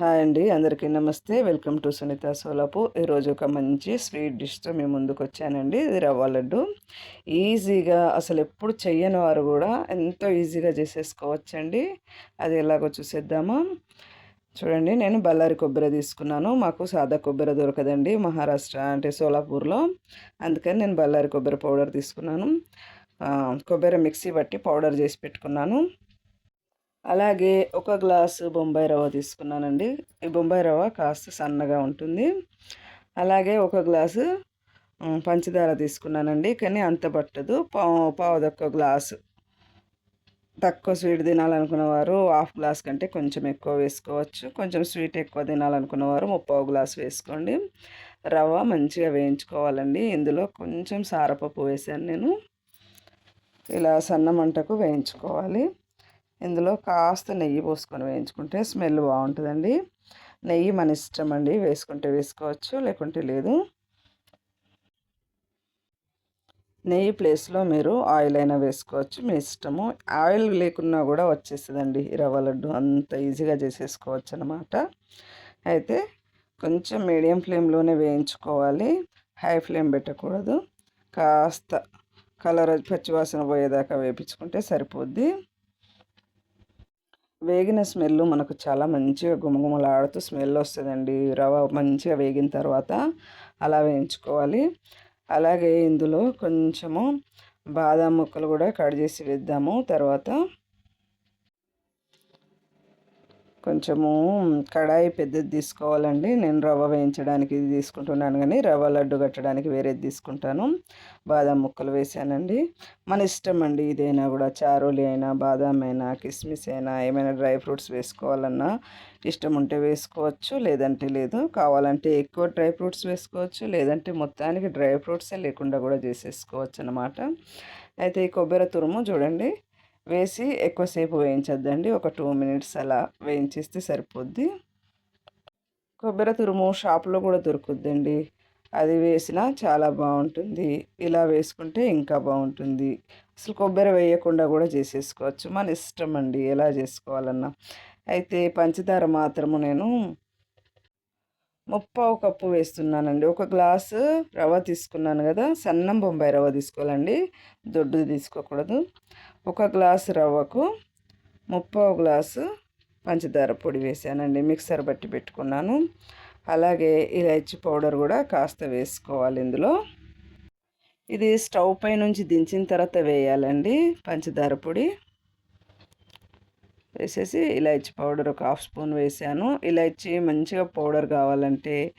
Hi అండి అందరికీ నమస్తే. వెల్కమ్ టు సునీత సోలాపు ఈరోజు ఒక మంచి స్వీట్ డిష్తో మేము ముందుకు వచ్చానండి ఇది రవ్వ లడ్డు. ఈజీగా అసలు ఎప్పుడు చెయ్యని వారు కూడా ఎంతో ఈజీగా చేసేసుకోవచ్చండి. అది ఎలాగో చూసేద్దామా. చూడండి నేను బళ్ళారి కొబ్బరి తీసుకున్నాను. మాకు సాదా కొబ్బరి దొరకదండి మహారాష్ట్ర అంటే సోలాపూర్లో. అందుకని నేను బళ్ళారి కొబ్బరి పౌడర్ తీసుకున్నాను. కొబ్బరి మిక్సీ బట్టి పౌడర్ చేసి పెట్టుకున్నాను. అలాగే ఒక గ్లాసు బొంబాయి రవ్వ తీసుకున్నానండి. ఈ బొంబాయి రవ్వ కాస్త సన్నగా ఉంటుంది. అలాగే ఒక గ్లాసు పంచదార తీసుకున్నానండి. కానీ అంత పట్టదు. పావు పావుదొక్క గ్లాసు. తక్కువ స్వీట్ తినాలనుకున్న వారు హాఫ్ గ్లాస్ కంటే కొంచెం ఎక్కువ వేసుకోవచ్చు. కొంచెం స్వీట్ ఎక్కువ తినాలనుకున్న వారు ముప్పావు గ్లాస్ వేసుకోండి. రవ్వ మంచిగా వేయించుకోవాలండి. ఇందులో కొంచెం సారపప్పు వేసాను నేను. ఇలా సన్న మంటకు వేయించుకోవాలి. ఇందులో కాస్త నెయ్యి పోసుకొని వేయించుకుంటే స్మెల్ బాగుంటుందండి. నెయ్యి మన ఇష్టం అండి. వేసుకుంటే వేసుకోవచ్చు లేకుంటే లేదు. నెయ్యి ప్లేస్లో మీరు ఆయిల్ అయినా వేసుకోవచ్చు. మీ ఇష్టము. ఆయిల్ లేకున్నా కూడా వచ్చేస్తుందండి. రవ్వ లడ్డు అంత ఈజీగా చేసేసుకోవచ్చు అనమాట అయితే కొంచెం మీడియం ఫ్లేమ్లోనే వేయించుకోవాలి. హై ఫ్లేమ్ పెట్టకూడదు. కాస్త కలర్ పచ్చివాసన పోయేదాకా వేపించుకుంటే సరిపోద్ది. వేగిన స్మెల్ మనకు చాలా మంచిగా గుమగుమలాడుతూ స్మెల్ వస్తుందండి. రవ మంచిగా వేగిన తర్వాత అలా వేయించుకోవాలి. అలాగే ఇందులో కొంచెము బాదాం ముక్కలు కూడా కట్ చేసి వేద్దాము. తర్వాత కొంచెము కడాయి పెద్దది తీసుకోవాలండి. నేను రవ్వ వేయించడానికి ఇది తీసుకుంటున్నాను కానీ రవ్వ లడ్డు కట్టడానికి వేరేది తీసుకుంటాను. బాదం ముక్కలు వేసానండి. మన ఇష్టం అండి ఇదైనా కూడా చారోలి అయినా బాదాం అయినా కిస్మిస్ అయినా ఏమైనా డ్రై ఫ్రూట్స్ వేసుకోవాలన్నా ఇష్టం ఉంటే వేసుకోవచ్చు లేదంటే లేదు. కావాలంటే ఎక్కువ డ్రై ఫ్రూట్స్ వేసుకోవచ్చు లేదంటే మొత్తానికి డ్రై ఫ్రూట్సే లేకుండా కూడా చేసేసుకోవచ్చు అన్నమాట అయితే ఈ కొబ్బరి తురుము చూడండి. వేసి ఎక్కువసేపు వేయించద్దండి. ఒక టూ మినిట్స్ అలా వేయించేస్తే సరిపోద్ది. కొబ్బరి తురుము షాప్లో కూడా దొరుకుద్దండి. అది వేసినా చాలా బాగుంటుంది. ఇలా వేసుకుంటే ఇంకా బాగుంటుంది. అసలు కొబ్బరి వేయకుండా కూడా చేసేసుకోవచ్చు. మన ఇష్టం అండి. ఎలా చేసుకోవాలన్నా. అయితే పంచదార మాత్రము నేను ముప్పావు కప్పు వేస్తున్నానండి. ఒక గ్లాసు రవ్వ తీసుకున్నాను కదా సన్నం బొంబాయి రవ్వ తీసుకోవాలండి. దొడ్డు తీసుకోకూడదు. ఒక గ్లాసు రవ్వకు ముప్పావు గ్లాసు పంచదార పొడి వేసానండి. మిక్సర్ బట్టి పెట్టుకున్నాను. అలాగే ఇలాచి పౌడర్ కూడా కాస్త వేసుకోవాలి ఇందులో. ఇది స్టవ్ పై నుంచి దించిన తర్వాత వేయాలండి పంచదార పొడి. వేసేసి ఇలాచి పౌడర్ ఒక హాఫ్ స్పూన్ వేసాను. ఇలాచి మంచిగా పౌడర్ కావాలంటే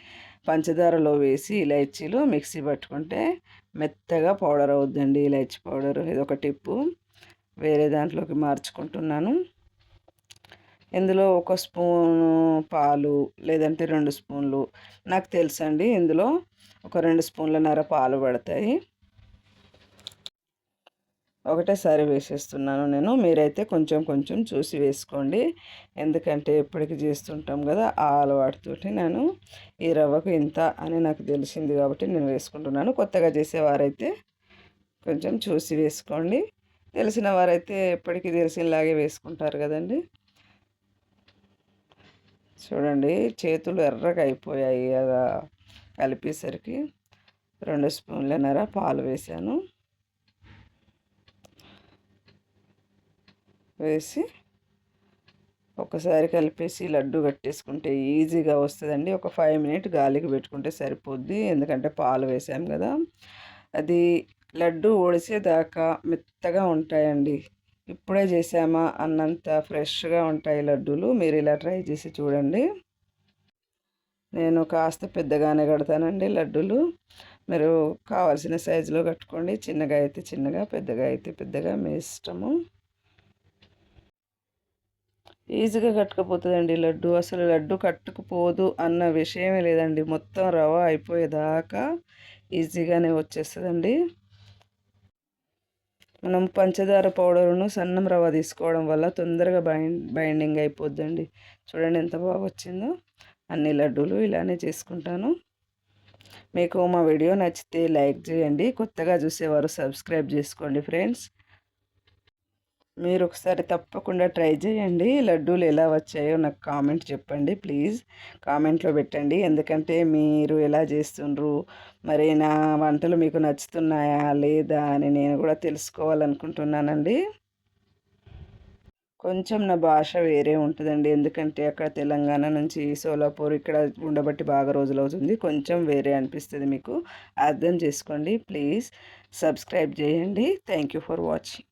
పంచదారలో వేసి ఇలాచీలు మిక్సీ పట్టుకుంటే మెత్తగా పౌడర్ అవుద్దండి ఇలాచి పౌడర్. ఇది ఒక టిప్పు. వేరే దాంట్లోకి మార్చుకుంటున్నాను. ఇందులో ఒక స్పూను పాలు లేదంటే రెండు స్పూన్లు. నాకు తెలుసండి ఇందులో ఒక రెండు స్పూన్ల నర పాలు పడతాయి. ఒకటేసారి వేసేస్తున్నాను నేను. మీరైతే కొంచెం కొంచెం చూసి వేసుకోండి. ఎందుకంటే ఎప్పటికి చేస్తుంటాం కదా ఆ అలవాటుతోటి నేను ఈ రవ్వకు ఇంత అని నాకు తెలిసింది కాబట్టి నేను వేసుకుంటున్నాను. కొత్తగా చేసేవారైతే కొంచెం చూసి వేసుకోండి. తెలిసిన వారైతే ఎప్పటికీ తెలిసినలాగే వేసుకుంటారు కదండి. చూడండి చేతులు ఎర్రగా అయిపోయాయి అలా కలిపేసరికి రెండు స్పూన్లన్నర పాలు వేసాను వేసి ఒకసారి కలిపేసి లడ్డు కట్టేసుకుంటే ఈజీగా వస్తుందండి. ఒక ఫైవ్ మినిట్ గాలికి పెట్టుకుంటే సరిపోద్ది. ఎందుకంటే పాలు వేసాం కదా. అది లడ్డు ఒడిసేదాకా మెత్తగా ఉంటాయండి. ఇప్పుడే చేసామా అన్నంత ఫ్రెష్గా ఉంటాయి లడ్డూలు. మీరు ఇలా ట్రై చేసి చూడండి. నేను కాస్త పెద్దగానే కడతానండి లడ్డూలు. మీరు కావాల్సిన సైజులో కట్టుకోండి. చిన్నగా అయితే చిన్నగా పెద్దగా అయితే పెద్దగా మీ ఇష్టము. ఈజీగా కట్టుకుపోతుందండి లడ్డు. అసలు లడ్డు కట్టుకుపోదు అన్న విషయమే లేదండి. మొత్తం రవ అయిపోయేదాకా ఈజీగానే వచ్చేస్తుందండి. మనం పంచదార పౌడర్ను సన్నం రవ్వ తీసుకోవడం వల్ల తొందరగా బైండ్ బైండింగ్ అయిపోద్దండి. చూడండి ఎంత బాగా వచ్చిందో. అన్ని లడ్డూలు ఇలానే చేసుకుంటాను. మీకు మా వీడియో నచ్చితే లైక్ చేయండి. కొత్తగా చూసేవారు సబ్స్క్రైబ్ చేసుకోండి ఫ్రెండ్స్. మీరు ఒకసారి తప్పకుండా ట్రై చేయండి. లడ్డూలు ఎలా వచ్చాయో నాకు కామెంట్ చెప్పండి ప్లీజ్. కామెంట్లో పెట్టండి. ఎందుకంటే మీరు ఎలా చేస్తుండ్రు? మరి నా వంటలు మీకు నచ్చుతున్నాయా? లేదా? అని నేను కూడా తెలుసుకోవాలనుకుంటున్నానండి. కొంచెం నా భాష వేరే ఉంటుందండి. ఎందుకంటే అక్కడ తెలంగాణ నుంచి సోలాపూర్ ఇక్కడ ఉండబట్టి బాగా రోజులు అవుతుంది. కొంచెం వేరే అనిపిస్తుంది మీకు. అర్థం చేసుకోండి ప్లీజ్. సబ్స్క్రైబ్ చేయండి. Thank you for watching.